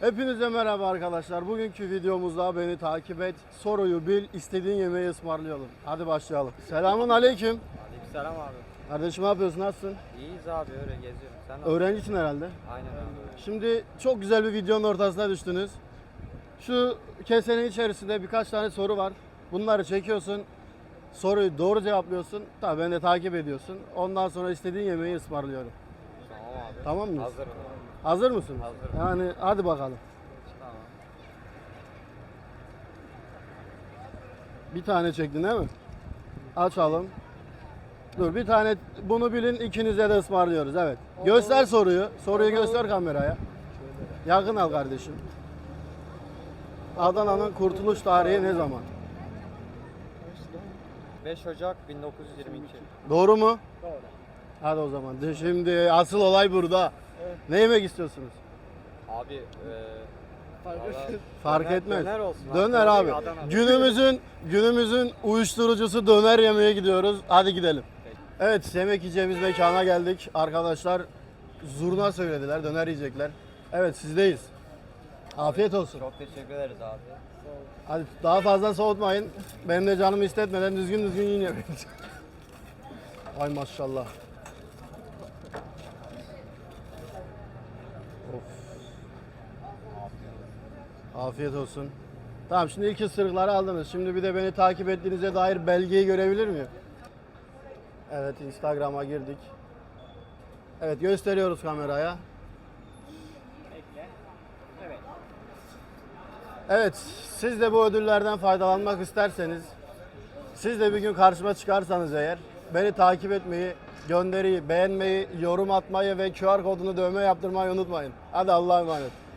Hepinize merhaba arkadaşlar. Bugünkü videomuzda beni takip et, soruyu bil, istediğin yemeği ısmarlayalım. Hadi başlayalım. Selamun aleyküm. Aleykümselam abi. Kardeşim ne yapıyorsun? Nasılsın? İyiyiz abi öyle geziyorum. Sen nasılsın? Öğrencisin herhalde. Aynen abi. Şimdi çok güzel bir videonun ortasına düştünüz. Şu kesenin içerisinde birkaç tane soru var. Bunları çekiyorsun. Soruyu doğru cevaplıyorsun. Tabii beni de takip ediyorsun. Ondan sonra istediğin yemeği ısmarlıyorum. Tamam mıyız? Hazırım. Hazır mısın? Hazırım. Yani hadi bakalım. Tamam. Bir tane çektin değil mi? Açalım. Dur bir tane bunu bilin ikinize de ısmarlıyoruz evet. Göster soruyu. Soruyu göster kameraya. Yakın al kardeşim. Adana'nın kurtuluş tarihi ne zaman? 5 Ocak 1922. Doğru mu? Doğru. Hadi o zaman. Şimdi asıl olay burada. Ne yemek istiyorsunuz? Abi e, valla Fark döner- etmez. Döner olsun. Döner abi. Adana. Günümüzün günümüzün uyuşturucusu döner yemeye gidiyoruz. Hadi gidelim. Peki. Evet, yemek yiyeceğimiz mekana geldik. Arkadaşlar zurna söylediler, döner yiyecekler. Evet, sizdeyiz. Afiyet olsun. Çok teşekkür ederiz abi. Hadi daha fazla soğutmayın. Benim de canımı istetmeden düzgün düzgün yiyin yemeği. Ay maşallah. Of. Afiyet olsun. Tamam şimdi ilk ısırıkları aldınız. Şimdi bir de beni takip ettiğinize dair belgeyi görebilir miyim? Evet Instagram'a girdik. Evet gösteriyoruz kameraya. Evet. Evet, siz de bu ödüllerden faydalanmak isterseniz, siz de bir gün karşıma çıkarsanız eğer, beni takip etmeyi, gönderiyi, beğenmeyi, yorum atmayı ve QR kodunu dövme yaptırmayı unutmayın. Hadi Allah'a emanet.